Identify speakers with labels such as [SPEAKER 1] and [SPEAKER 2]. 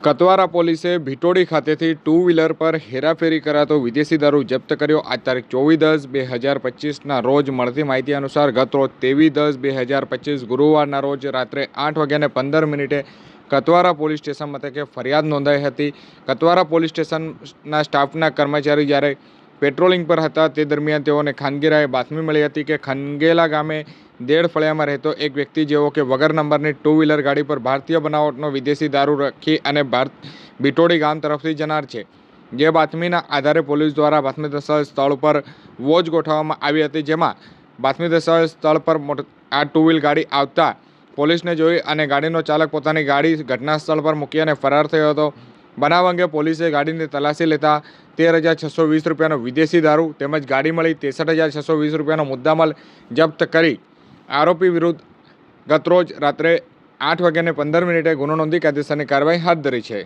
[SPEAKER 1] કતવારા પોલીસે ભીટોડી ખાતેથી two wheeler પર હેરાફેરી કરાતો વિદેશી દારૂ જપ્ત કર્યો. આજ તારીખ ચોવીસ દસ બે હજાર પચીસના રોજ મળતી માહિતી અનુસાર ગત રોજ ત્રેવીસ દસ બે હજાર પચીસ ગુરુવારના રોજ રાત્રે આઠ વાગ્યાને પંદર મિનિટે કતવારા પોલીસ સ્ટેશન મથકે ફરિયાદ નોંધાઈ હતી. કતવારા પોલીસ સ્ટેશનના સ્ટાફના કર્મચારી જ્યારે પેટ્રોલિંગ પર હતા. તે દરમિયાન તેઓને ખાનગીરાએ બાતમી મળી હતી કે ખાનગેલા ગામે દેડ ફળિયામાં રહેતો એક વ્યક્તિ જેવો કે વગર નંબરની ટુ વ્હીલર ગાડી પર ભારતીય બનાવટનો વિદેશી દારૂ રાખી અને ભારત બિટોડી ગામ તરફથી જનાર છે. જે બાતમીના આધારે પોલીસ દ્વારા બાતમી દસ્તાવેજ સ્થળ પર વોચ ગોઠવવામાં આવી હતી, જેમાં બાતમી દસ્તાવેજ સ્થળ પર આ ટુ વ્હીલ ગાડી આવતા પોલીસને જોઈ અને ગાડીનો ચાલક પોતાની ગાડી ઘટના સ્થળ પર મૂકી અને ફરાર થયો હતો. બનાવ અંગે પોલીસે ગાડીની તલાશી લેતા તેર હજાર છસો વીસ રૂપિયાનો વિદેશી દારૂ તેમજ ગાડી મળી ત્રેસઠ હજાર છસો વીસ રૂપિયાનો મુદ્દામાલ જપ્ત કરી. આરોપી વિરુદ્ધ ગતરોજ રાત્રે આઠ વાગ્યાને પંદર મિનિટે ગુનો નોંધી કાયદેસરની કાર્યવાહી હાથ ધરી છે.